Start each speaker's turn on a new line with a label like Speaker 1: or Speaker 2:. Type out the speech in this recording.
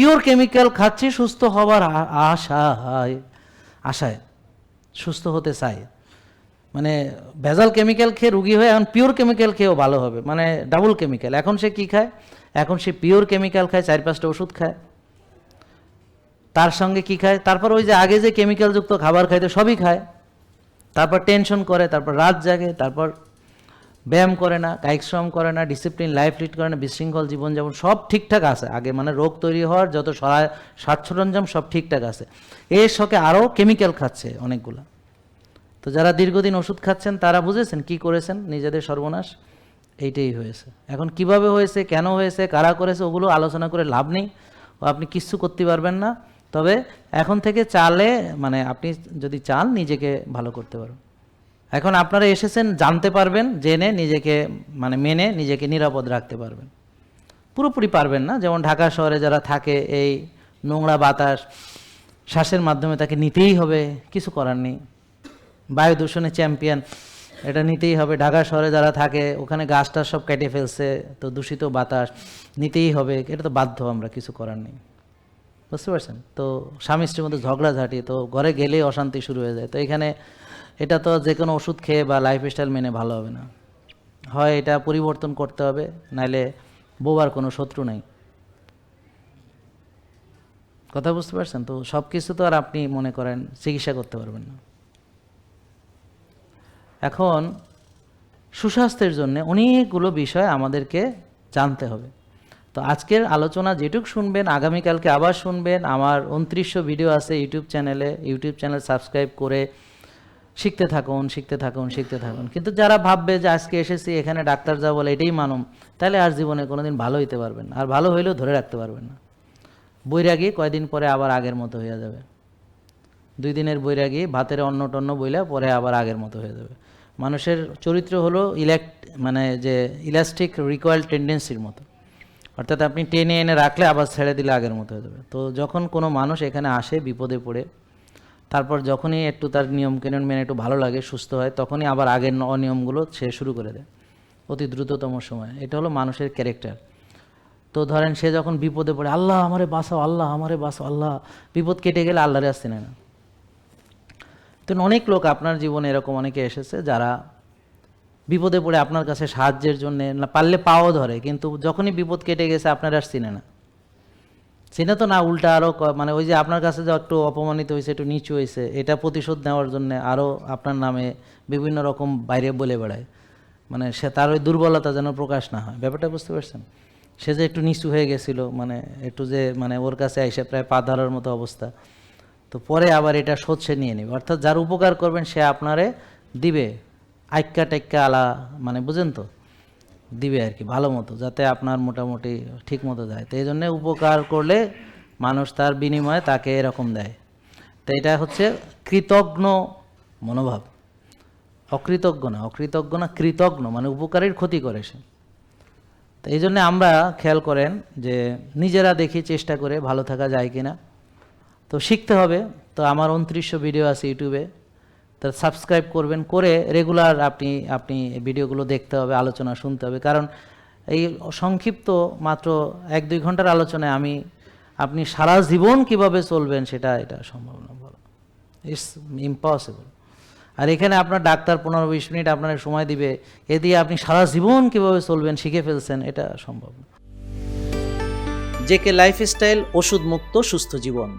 Speaker 1: Pure chemical খাচ্ছি, সুস্থ হওয়ার আশায় আশায়, সুস্থ হতে চায়। মানে ভেজাল কেমিক্যাল খেয়ে রুগী হয়ে এখন পিওর কেমিক্যাল খেয়েও ভালো হবে। মানে ডাবল কেমিক্যাল। এখন সে কি খায়? এখন সে পিওর কেমিক্যাল খায়, চার পাঁচটা ওষুধ খায়। তার সঙ্গে কি খায়? তারপর ওই যে আগে যে কেমিক্যালযুক্ত খাবার খাইতো, সবই খায়। তারপর টেনশন করে, তারপর রাত জাগে, তারপর ব্যায়াম করে না, কায়িক শ্রম করে না ডিসিপ্লিন লাইফ লিড করে না, বিশৃঙ্খল জীবনযাপন, সব ঠিকঠাক আছে। আগে মানে রোগ তৈরি হওয়ার যত সাজ সরঞ্জাম সব ঠিকঠাক আছে। এর সঙ্গে আরও কেমিক্যাল খাচ্ছে অনেকগুলো। তো যারা দীর্ঘদিন ওষুধ খাচ্ছেন, তারা বুঝেছেন কি করেছেন? নিজেদের সর্বনাশ। এইটাই হয়েছে। এখন কীভাবে হয়েছে, কেন হয়েছে, কারা করেছে, ওগুলো আলোচনা করে লাভ নেই। আপনি কিচ্ছু করতে পারবেন না। তবে এখন থেকে চালে মানে আপনি যদি চান, নিজেকে ভালো করতে পারবেন এখন আপনারা এসেছেন, জানতে পারবেন, জেনে নিজেকে মানে মেনে নিজেকে নিরাপদ রাখতে পারবেন। পুরোপুরি পারবেন না, যেমন ঢাকা শহরে যারা থাকে, এই নোংরা বাতাস, শ্বাসের মাধ্যমে তাকে নিতেই হবে, কিছু করার নেই। বায়ু দূষণের চ্যাম্পিয়ন এটা নিতেই হবে। ঢাকা শহরে যারা থাকে, ওখানে গাছটা সব কেটে ফেলছে, তো দূষিত বাতাস নিতেই হবে, এটা তো বাধ্য, আমরা কিছু করার নেই। বুঝতে পারছেন? তো স্বামী স্ত্রীর মধ্যে ঝগড়াঝাটি, তো ঘরে গেলেই অশান্তি শুরু হয়ে যায়। তো এখানে এটা তো যে কোনো ওষুধ খেয়ে বা লাইফস্টাইল মেনে ভালো হবে না। হয় এটা পরিবর্তন করতে হবে, নাইলে বোবার কোনো শত্রু নেই। কথা বুঝতে পারছেন? তো সব কিছু তো আর আপনি মনে করেন চিকিৎসা করতে পারবেন না। এখন সুস্বাস্থ্যের জন্য অনেকগুলো বিষয় আমাদেরকে জানতে হবে। তো আজকের আলোচনা যেটুক শুনবেন, আগামীকালকে আবার শুনবেন। আমার উনত্রিশশো ভিডিও আছে ইউটিউব চ্যানেলে ইউটিউব চ্যানেল সাবস্ক্রাইব করে শিখতে থাকুন শিখতে থাকুন শিখতে থাকুন। কিন্তু যারা ভাববে যে আজকে এসেছি, এখানে ডাক্তার যা বলে এটাই মানুম তাহলে আর জীবনে কোনোদিন ভালো হইতে পারবেন আর ভালো হইলেও ধরে রাখতে পারবেন না। বৈরাগী কয়দিন পরে আবার আগের মতো হয়ে যাবে। দুই দিনের বৈরাগী, ভাতের অন্ন টন্ন বইলা পরে আবার আগের মতো হয়ে যাবে। মানুষের চরিত্র হলো ইলেক্ট মানে যে ইলাস্টিক রিকয়েল টেন্ডেন্সির মতো। অর্থাৎ আপনি টেনে এনে রাখলে আবার ছেড়ে দিলে আগের মতো হয়ে যাবে। তো যখন কোনো মানুষ এখানে আসে, বিপদে পড়ে তারপর যখনই একটু তার নিয়ম কানুন মেনে একটু ভালো লাগে, সুস্থ হয়, তখনই আবার আগের অনিয়মগুলো সে শুরু করে দেয়। অতি দ্রুততম সময়। এটা হলো মানুষের ক্যারেক্টার তো ধরেন সে যখন বিপদে পড়ে, আল্লাহ আমারে বাঁচাও, আল্লাহ আমারে বাঁচাও, আল্লাহ। বিপদ কেটে গেলে আল্লাহরে আসতে নেয় না। তো অনেক লোক আপনার জীবনে এরকম অনেকে এসেছে যারা বিপদে পড়ে আপনার কাছে সাহায্যের জন্য না, পারলে পাও ধরে, কিন্তু যখনই বিপদ কেটে গেছে আপনার চিনে না। চিনে তো না, উল্টা আরও মানে ওই যে আপনার কাছে যে একটু অপমানিত হয়েছে, একটু নিচু হয়েছে, এটা প্রতিশোধ নেওয়ার জন্য আরও আপনার নামে বিভিন্ন রকম বাইরে বলে বেড়ায়। মানে সে তার ওই দুর্বলতা যেন প্রকাশ না হয়। ব্যাপারটা বুঝতে পারছেন? সে যে একটু নিচু হয়ে গেছিল মানে একটু যে মানে ওর কাছে এসে প্রায় পা ধরার মতো অবস্থা। তো পরে আবার এটা শোধ সে নিয়ে নেবে। অর্থাৎ যার উপকার করবেন, সে আপনারে দিবে। আইক্কা টেক্কা আলা মানে বুঝেন তো? দিবে আর কি, ভালো মতো, যাতে আপনার মোটামুটি ঠিক মতো যায়। তো এই জন্যে উপকার করলে মানুষ তার বিনিময়ে তাকে এরকম দেয়। তো এটা হচ্ছে কৃতজ্ঞ মনোভাব। অকৃতজ্ঞ না অকৃতজ্ঞ না কৃতজ্ঞ মানে উপকারের ক্ষতি করে সে। তো এই জন্যে আমরা খেয়াল করেন যে নিজেরা দেখি, চেষ্টা করে ভালো থাকা যায় কি না তো শিখতে হবে। তো আমার উনত্রিশশো ভিডিও আছে ইউটিউবে। তো সাবস্ক্রাইব করবেন করে রেগুলার আপনি আপনি ভিডিওগুলো দেখতে হবে, আলোচনা শুনতে হবে। কারণ এই সংক্ষিপ্ত মাত্র এক, দুই ঘণ্টার আলোচনায় আমি, আপনি সারা জীবন কীভাবে চলবেন সেটা, এটা সম্ভব না, বলো। ইটস ইম্পসিবল আর এখানে আপনার ডাক্তার পনেরো, বিশ মিনিট আপনার সময় দিবে, এ দিয়ে আপনি সারা জীবন কীভাবে চলবেন শিখে ফেলছেন, এটা সম্ভব না।
Speaker 2: জেকে লাইফস্টাইল ওষুধ মুক্ত সুস্থ জীবন।